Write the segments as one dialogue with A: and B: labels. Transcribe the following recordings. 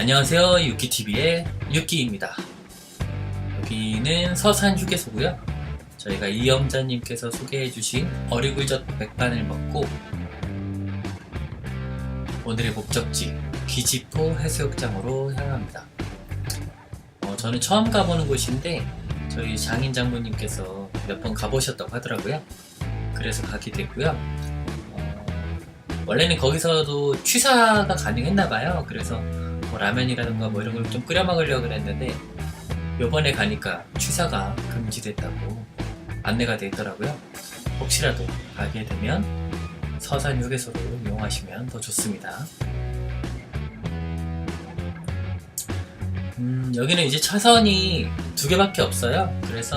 A: 안녕하세요. 유키TV의 유키입니다. 여기는 서산 휴게소고요. 저희가 이영자님께서 소개해주신 어리굴젓 백반을 먹고 오늘의 목적지 기지포 해수욕장으로 향합니다. 어, 저는 처음 가보는 곳인데 저희 장인 장모님께서 몇 번 가보셨다고 하더라고요. 그래서 가게 됐고요. 어, 원래는 거기서도 취사가 가능했나봐요. 그래서 뭐 라면이라든가 뭐 이런 걸 좀 끓여 먹으려고 그랬는데 요번에 가니까 취사가 금지됐다고 안내가 돼 있더라고요. 혹시라도 가게 되면 서산 휴게소를 이용하시면 더 좋습니다. 음, 여기는 이제 차선이 두 개밖에 없어요. 그래서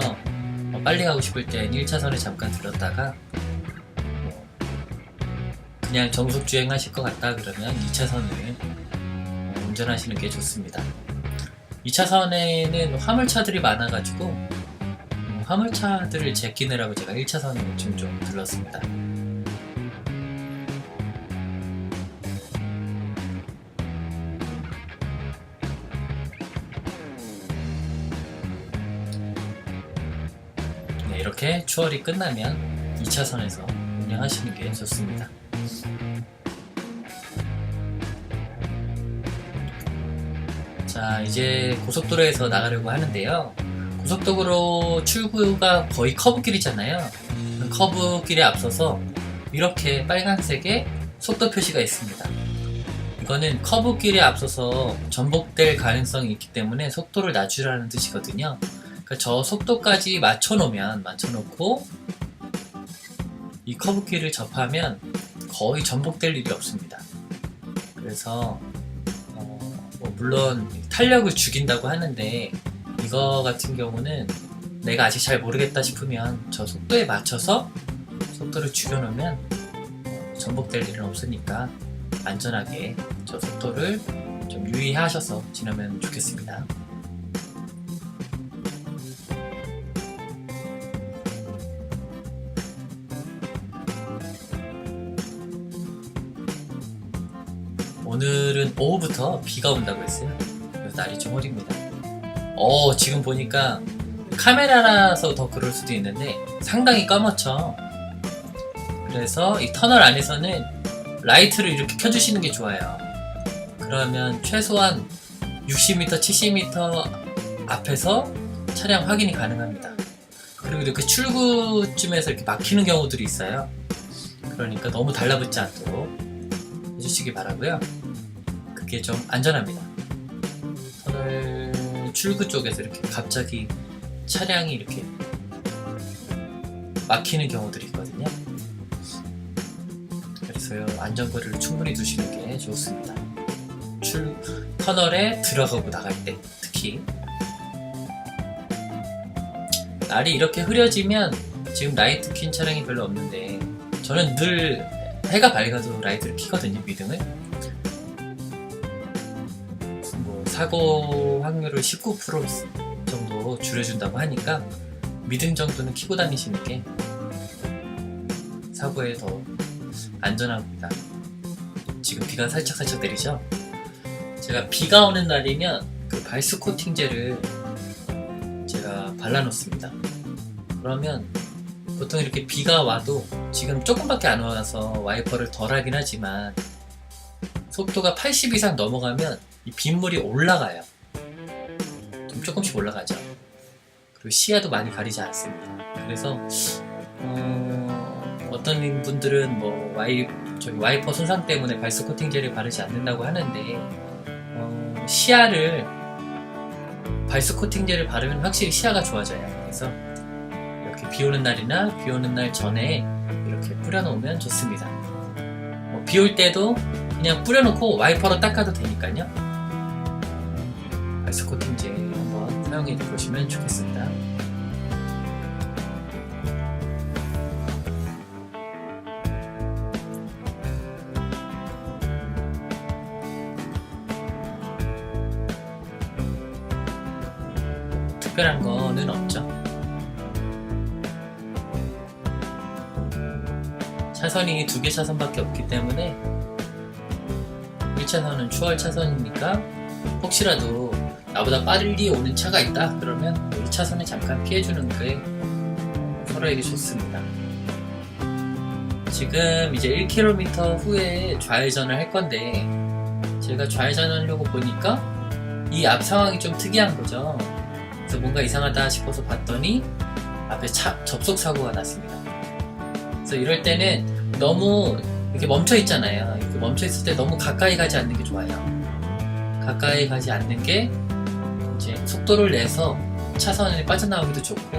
A: 뭐 빨리 가고 싶을 땐 1차선에 잠깐 들었다가 뭐 그냥 정속 주행하실 것 같다 그러면 2차선을 운전하시는 게 좋습니다. 2차선에는 화물차들이 많아가지고 음, 화물차들을 제끼느라고 제가 1차선을 좀, 좀 들렀습니다. 네, 이렇게 추월이 끝나면 2차선에서 운행하시는 게 좋습니다. 자, 이제 고속도로에서 나가려고 하는데요. 고속도로 출구가 거의 커브길이잖아요. 그 커브길에 앞서서 이렇게 빨간색의 속도 표시가 있습니다. 이거는 커브길에 앞서서 전복될 가능성이 있기 때문에 속도를 낮추라는 뜻이거든요. 그러니까 저 속도까지 맞춰놓으면 맞춰놓고 이 커브길을 접하면 거의 전복될 일이 없습니다. 그래서 어, 뭐 물론 탄력을 죽인다고 하는데 이거 같은 경우는 내가 아직 잘 모르겠다 싶으면 저 속도에 맞춰서 속도를 줄여놓으면 어, 전복될 일은 없으니까 안전하게 저 속도를 좀 유의하셔서 지나면 좋겠습니다. 오늘은 오후부터 비가 온다고 했어요. 날이 좀 흐립니다. 어, 지금 보니까 카메라라서 더 그럴 수도 있는데 상당히 까맣죠. 그래서 이 터널 안에서는 라이트를 이렇게 켜주시는 게 좋아요. 그러면 최소한 60m, 70m 앞에서 차량 확인이 가능합니다. 그리고 이렇게 출구쯤에서 이렇게 막히는 경우들이 있어요. 그러니까 너무 달라붙지 않도록 해주시기 바라고요. 그게 좀 안전합니다. 출구 쪽에서 이렇게 갑자기 차량이 이렇게 막히는 경우들이 있거든요. 그래서 안전거리를 충분히 두시는 게 좋습니다. 출 터널에 들어가고 나갈 때 특히 날이 이렇게 흐려지면 지금 라이트 킨 차량이 별로 없는데 저는 늘 해가 밝아도 라이트를 켜거든요 미등을 사고 확률을 19% 정도 줄여준다고 하니까 미등 정도는 켜고 다니시는 게 사고에 더 안전합니다. 지금 비가 살짝살짝 내리죠? 제가 비가 오는 날이면 그 발스 코팅제를 제가 발라놓습니다. 그러면 보통 이렇게 비가 와도 지금 조금밖에 안 와서 와이퍼를 덜 하긴 하지만 속도가 80 이상 넘어가면 이 빗물이 올라가요. 좀 조금씩 올라가죠. 그리고 시야도 많이 가리지 않습니다. 그래서 어, 떤 분들은 뭐 와이 저기 와이퍼 손상 때문에 발스 코팅제를 바르지 않는다고 하는데 어, 시야를 발스 코팅제를 바르면 확실히 시야가 좋아져요. 그래서 이렇게 비 오는 날이나 비 오는 날 전에 이렇게 뿌려놓으면 좋습니다. 뭐 비올 때도 그냥 뿌려놓고 와이퍼로 닦아도 되니까요. 아이스 코팅제 한번 사용해 보시면 좋겠습니다. 특별한 거는 없죠. 차선이 두 개 차선밖에 없기 때문에 1차선은 추월 차선이니까 혹시라도 나보다 빨리 오는 차가 있다 그러면 1차선에 잠깐 피해주는 게 서로에게 좋습니다. 지금 이제 1km 후에 좌회전을 할 건데 제가 좌회전하려고 보니까 이 앞 상황이 좀 특이한 거죠. 그래서 뭔가 이상하다 싶어서 봤더니 앞에 차, 접속 사고가 났습니다. 그래서 이럴 때는 너무 이렇게 멈춰 있잖아요. 이렇게 멈춰 있을 때 너무 가까이 가지 않는 게 좋아요. 가까이 가지 않는 게 이제 속도를 내서 차선에 빠져나오기도 좋고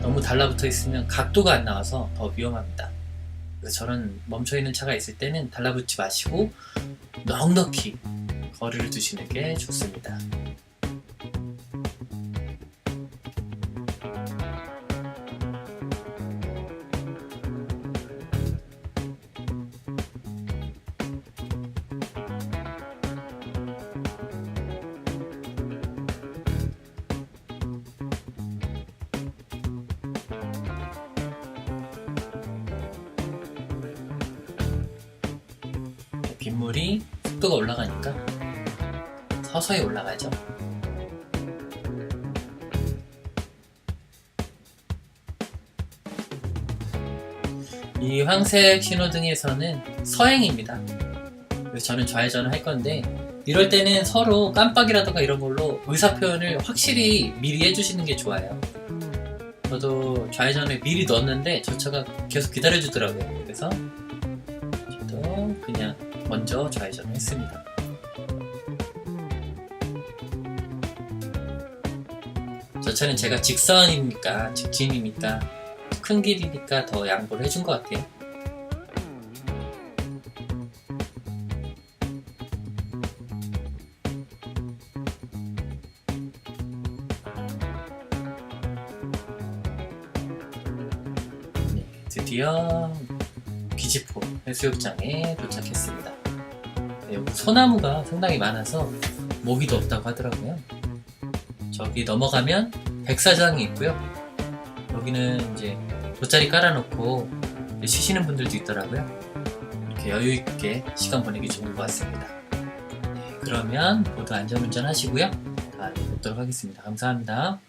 A: 너무 달라붙어 있으면 각도가 안 나와서 더 위험합니다. 그래서 저는 멈춰 있는 차가 있을 때는 달라붙지 마시고 넉넉히 거리를 두시는 게 좋습니다. 빗물이 속도가 올라가니까 서서히 올라가죠. 이 황색 신호등에서는 서행입니다. 그래서 저는 좌회전을 할 건데 이럴 때는 서로 깜빡이라든가 이런 걸로 의사 표현을 확실히 미리 해주시는 게 좋아요. 저도 좌회전을 미리 넣었는데 저 차가 계속 기다려주더라고요. 그래서 저도 그냥 먼저 좌회전을 했습니다. 저 차는 제가 직선이니까 직진이니까 큰 길이니까 더 양보를 해준 것 같아요. 네, 드디어 기지포 해수욕장에 도착했습니다. 네, 여기 소나무가 상당히 많아서 모기도 없다고 하더라고요. 저기 넘어가면 백사장이 있고요. 여기는 이제 돗자리 깔아놓고 쉬시는 분들도 있더라고요. 이렇게 여유 있게 시간 보내기 좋은 것 같습니다. 네, 그러면 모두 안전운전 하시고요. 다음에 뵙도록 하겠습니다. 감사합니다.